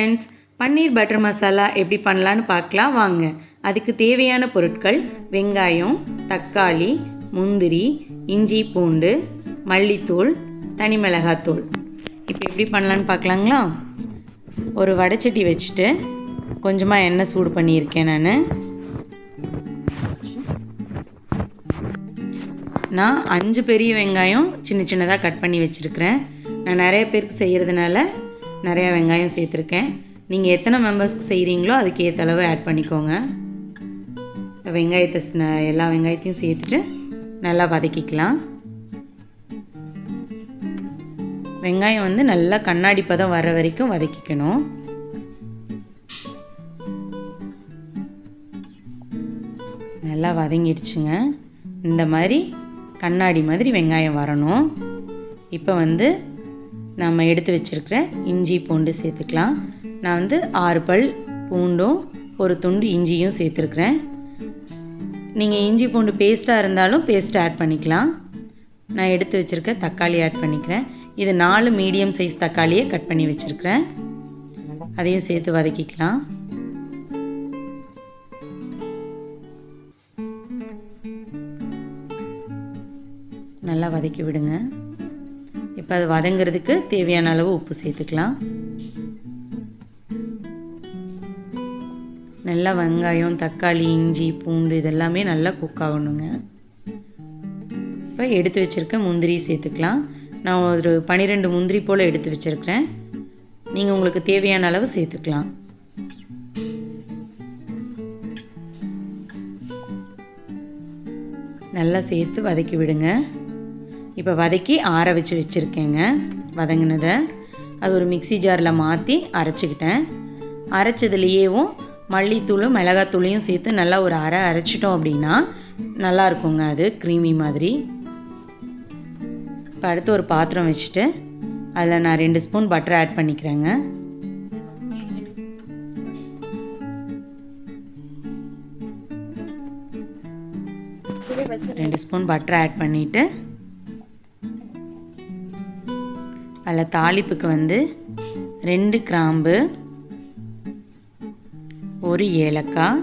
Friends பன்னீர் butter masala எப்படி பண்ணலான்னு பார்க்கலாம். வாங்க. அதுக்கு தேவையான பொருட்கள் வெங்காயம் தக்காளி முந்திரி இஞ்சி பூண்டு மல்லித்தூள் தனி மிளகாத்தூள். இப்போ எப்படி பண்ணலான்னு பார்க்கலாங்களா? ஒரு வடைச்சட்டி வச்சுட்டு கொஞ்சமாக எண்ணெய் சூடு பண்ணியிருக்கேன் நான். நான் அஞ்சு பெரிய வெங்காயம் சின்ன சின்னதாக கட் பண்ணி வச்சுருக்கிறேன். நான் நிறைய பேருக்கு செய்கிறதுனால நிறையா வெங்காயம் சேர்த்துருக்கேன். நீங்கள் எத்தனை மெம்பர்ஸ்க்கு செய்கிறீங்களோ அதுக்கு ஏற்ற அளவு ஆட் பண்ணிக்கோங்க. வெங்காயத்தை எல்லா வெங்காயத்தையும் சேர்த்துட்டு நல்லா வதக்கிக்கலாம். வெங்காயம் வந்து நல்லா கண்ணாடி பதம் வர வரைக்கும் வதக்கிக்கணும். நல்லா வதங்கிடுச்சுங்க. இந்த மாதிரி கண்ணாடி மாதிரி வெங்காயம் வரணும். இப்போ வந்து நம்ம எடுத்து வச்சுருக்கிற இஞ்சி பூண்டு சேர்த்துக்கலாம். நான் வந்து ஆறு பல் பூண்டும் ஒரு துண்டு இஞ்சியும் சேர்த்துருக்குறேன். நீங்கள் இஞ்சி பூண்டு பேஸ்ட்டாக இருந்தாலும் பேஸ்ட் ஆட் பண்ணிக்கலாம். நான் எடுத்து வச்சுருக்க தக்காளி ஆட் பண்ணிக்கிறேன். இது நாலு மீடியம் சைஸ் தக்காளியை கட் பண்ணி வச்சுருக்கிறேன். அதையும் சேர்த்து வதக்கிக்கலாம். நல்லா வதக்கி விடுங்க. இப்போ அது வதங்கிறதுக்கு தேவையான அளவு உப்பு சேர்த்துக்கலாம். நல்லா வெங்காயம் தக்காளி இஞ்சி பூண்டு இதெல்லாமே நல்லா குக் ஆகணுங்க. இப்போ எடுத்து வச்சுருக்க முந்திரி சேர்த்துக்கலாம். நான் ஒரு பன்னிரெண்டு முந்திரி போல் எடுத்து வச்சுருக்கிறேன். நீங்கள் உங்களுக்கு தேவையான அளவு சேர்த்துக்கலாம். நல்லா சேர்த்து வதக்கி விடுங்க. இப்போ வதக்கி ஆற வச்சு வச்சுருக்கேங்க. வதங்கினதை அது ஒரு மிக்ஸி ஜாரில் மாற்றி அரைச்சிக்கிட்டேன். அரைச்சதுலேயேவும் மல்லித்தூளும் மிளகாத்தூளையும் சேர்த்து நல்லா ஒரு அரை அரைச்சிட்டோம் அப்படின்னா நல்லா இருக்குங்க அது க்ரீமி மாதிரி. இப்போ அடுத்து ஒரு பாத்திரம் வச்சுட்டு அதில் நான் ரெண்டு ஸ்பூன் பட்டர் ஆட் பண்ணிக்கிறேங்க. ரெண்டு ஸ்பூன் பட்டர் ஆட் பண்ணிவிட்டு அதில் தாளிப்புக்கு வந்து ரெண்டு கிராம்பு ஒரு ஏலக்காய்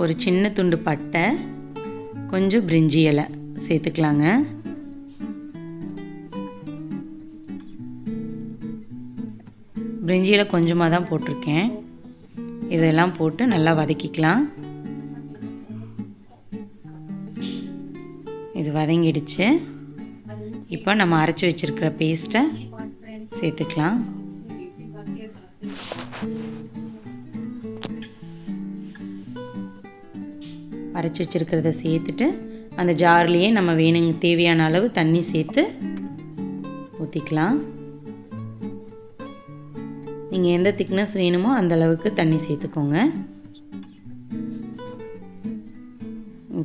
ஒரு சின்ன துண்டு பட்டை கொஞ்சம் பிரிஞ்சி இலை சேர்த்துக்கலாங்க. பிரிஞ்சி இலை கொஞ்சமாக தான் போட்டிருக்கேன். இதெல்லாம் போட்டு நல்லா வதக்கிக்கலாம். இது வதங்கிடுச்சு. இப்போ நம்ம அரைச்சி வச்சிருக்கிற பேஸ்ட்டை சேர்த்துக்கலாம். அரைச்சி வச்சிருக்கிறத சேர்த்துட்டு அந்த ஜார்லேயே நம்ம வேணுங்க தேவையான அளவு தண்ணி சேர்த்து ஊற்றிக்கலாம் நீங்கள் எந்த திக்னஸ் வேணுமோ அந்த அளவுக்கு தண்ணி சேர்த்துக்கோங்க.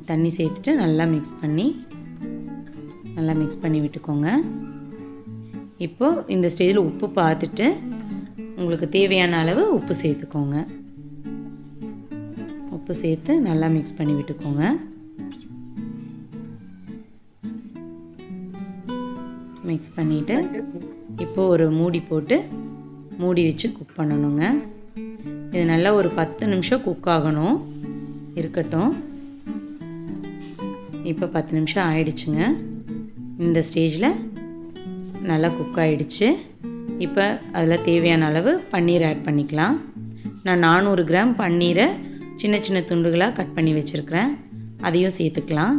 தண்ணி சேர்த்துட்டு நல்லா மிக்ஸ் பண்ணி நல்லா மிக்ஸ் பண்ணி விட்டுக்கோங்க. இப்போது இந்த ஸ்டேஜில் உப்பு பார்த்துட்டு உங்களுக்கு தேவையான அளவு உப்பு சேர்த்துக்கோங்க. உப்பு சேர்த்து நல்லா மிக்ஸ் பண்ணி விட்டுக்கோங்க. மிக்ஸ் பண்ணிவிட்டு இப்போது ஒரு மூடி போட்டு மூடி வச்சு குக் பண்ணணுங்க. இது நல்லா ஒரு பத்து நிமிஷம் குக் ஆகணும். இருக்கட்டும். இப்போ பத்து நிமிஷம் ஆயிடுச்சுங்க. இந்த ஸ்டேஜில் நல்லா குக் ஆகிடுச்சு இப்போ அதில் தேவையான அளவு பன்னீர் ஆட் பண்ணிக்கலாம். நான் நானூறு கிராம் பன்னீரை சின்ன சின்ன துண்டுகளாக கட் பண்ணி வச்சுருக்கிறேன். அதையும் சேர்த்துக்கலாம்.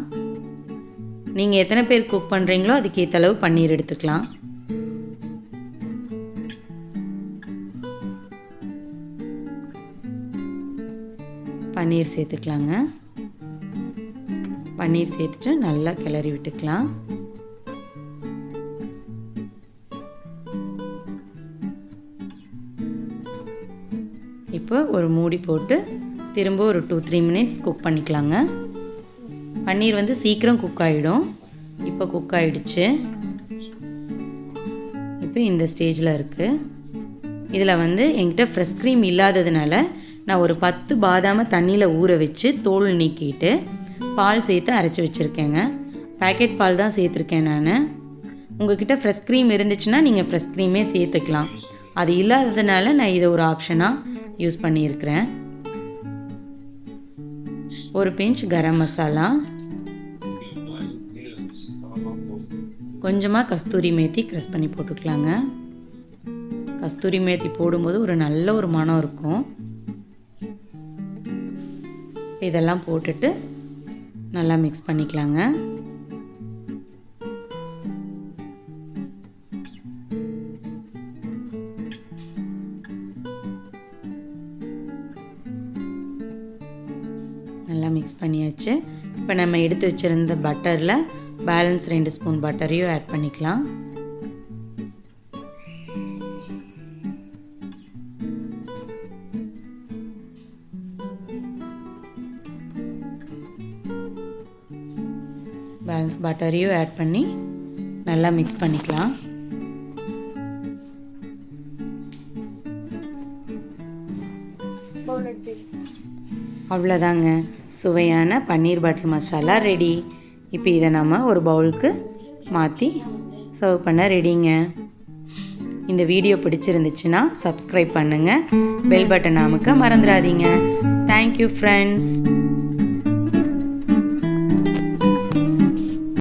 நீங்கள் எத்தனை பேர் குக் பண்ணுறீங்களோ அதுக்கேற்ற அளவு பன்னீர் எடுத்துக்கலாம். பன்னீர் சேர்த்துக்கலாங்க. பன்னீர் சேர்த்துட்டு நல்லா கிளறி விட்டுக்கலாம். ஒரு மூடி போட்டு திரும்ப ஒரு டூ த்ரீ மினிட்ஸ் குக் பண்ணிக்கலாங்க. பன்னீர் வந்து சீக்கிரம் குக் ஆகிடும் இப்போ குக் ஆகிடுச்சு இப்போ இந்த ஸ்டேஜில் இருக்குது இதில் வந்து என்கிட்ட ஃப்ரெஷ் க்ரீம் இல்லாததுனால நான் ஒரு பத்து பாதாமை தண்ணியில் ஊற வச்சு தோல் நீக்கிட்டு பால் சேர்த்து அரைச்சி வச்சுருக்கேங்க. பேக்கெட் பால் தான் சேர்த்துருக்கேன் நான். உங்ககிட்ட ஃப்ரெஷ் க்ரீம் இருந்துச்சுன்னா நீங்கள் ஃப்ரெஷ் க்ரீமே சேர்த்துக்கலாம். அது இல்லாததுனால நான் இதை ஒரு ஆப்ஷனாக யூஸ் பண்ணியிருக்கிறேன். ஒரு பிஞ்ச் கரம் மசாலா. கொஞ்சமாக கஸ்தூரி மேத்தி க்ரெஸ் பண்ணி போட்டுக்கலாங்க. கஸ்தூரி மேத்தி போடும்போது ஒரு நல்ல ஒரு மனம் இருக்கும். இதெல்லாம் போட்டுட்டு நல்லா மிக்ஸ் பண்ணிக்கலாங்க. நல்லா மிக்ஸ் பண்ணியாச்சு. இப்போ நம்ம எடுத்து வச்சுருந்த பட்டரில் பேலன்ஸ் ரெண்டு ஸ்பூன் பட்டரையும் ஆட் பண்ணிக்கலாம். பேலன்ஸ் பட்டரையும் ஆட் பண்ணி நல்லா மிக்ஸ் பண்ணிக்கலாம். அவ்வளோதாங்க சுவையான பன்னீர் பட்டர் மசாலா ரெடி இப்போ இதை நம்ம ஒரு பவுலுக்கு மாற்றி சர்வ் பண்ண ரெடிங்க இந்த வீடியோ பிடிச்சிருந்துச்சுன்னா சப்ஸ்கிரைப் பண்ணுங்கள் பெல் பட்டன் அமுக்க மறந்துடாதீங்க. Thank you friends